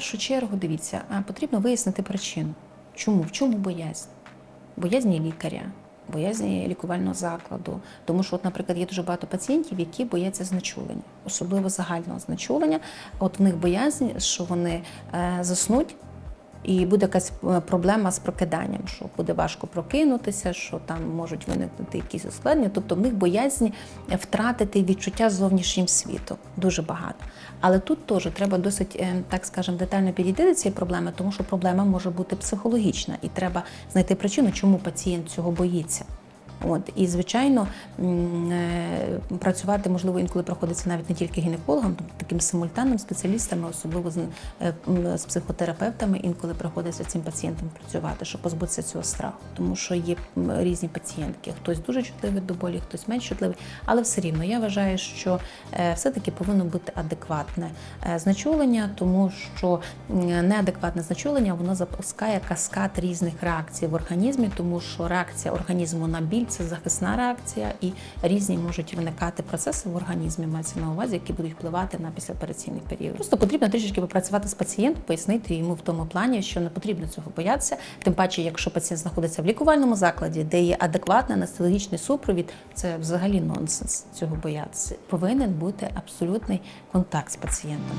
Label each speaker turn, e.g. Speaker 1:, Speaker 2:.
Speaker 1: першу чергу дивіться, а потрібно вияснити причину. Чому? В чому боязнь? Боязнь лікаря, боязнь лікувального закладу. Тому що, от, наприклад, є дуже багато пацієнтів, які бояться знечулення, особливо загального знечулення. От в них боязнь, що вони е, заснуть. І буде якась е, проблема з прокиданням, що буде важко прокинутися, що там можуть виникнути якісь ускладнення. Тобто в них боязнь втратити відчуття з зовнішнім світом. Дуже багато. Але тут теж треба досить, е, так скажемо, детально підійти до цієї проблеми, тому що проблема може бути психологічна, і треба знайти причину, чому пацієнт цього боїться. От. І звичайно е, працювати можливо інколи приходиться навіть не тільки гінекологам, тобто таким симультанним спеціалістами, особливо з, е, з психотерапевтами, інколи приходиться цим пацієнтам працювати, щоб позбутися цього страху, тому що є різні пацієнтки. Хтось дуже чутливий до болі, хтось менш чутливий, але все рівно я вважаю, що е, все-таки повинно бути адекватне знечулення, тому що неадекватне знечулення воно запускає каскад різних реакцій в організмі, тому що реакція організму на біль це захисна реакція, і різні можуть виникати процеси в організмі, мається на увазі, які будуть впливати на післяопераційний період. Просто потрібно трішечки попрацювати з пацієнтом, пояснити йому в тому плані, що не потрібно цього боятися. Тим паче, якщо пацієнт знаходиться в лікувальному закладі, де є адекватний анестезіологічний супровід, це взагалі нонсенс цього боятися. Повинен бути абсолютний контакт з пацієнтом.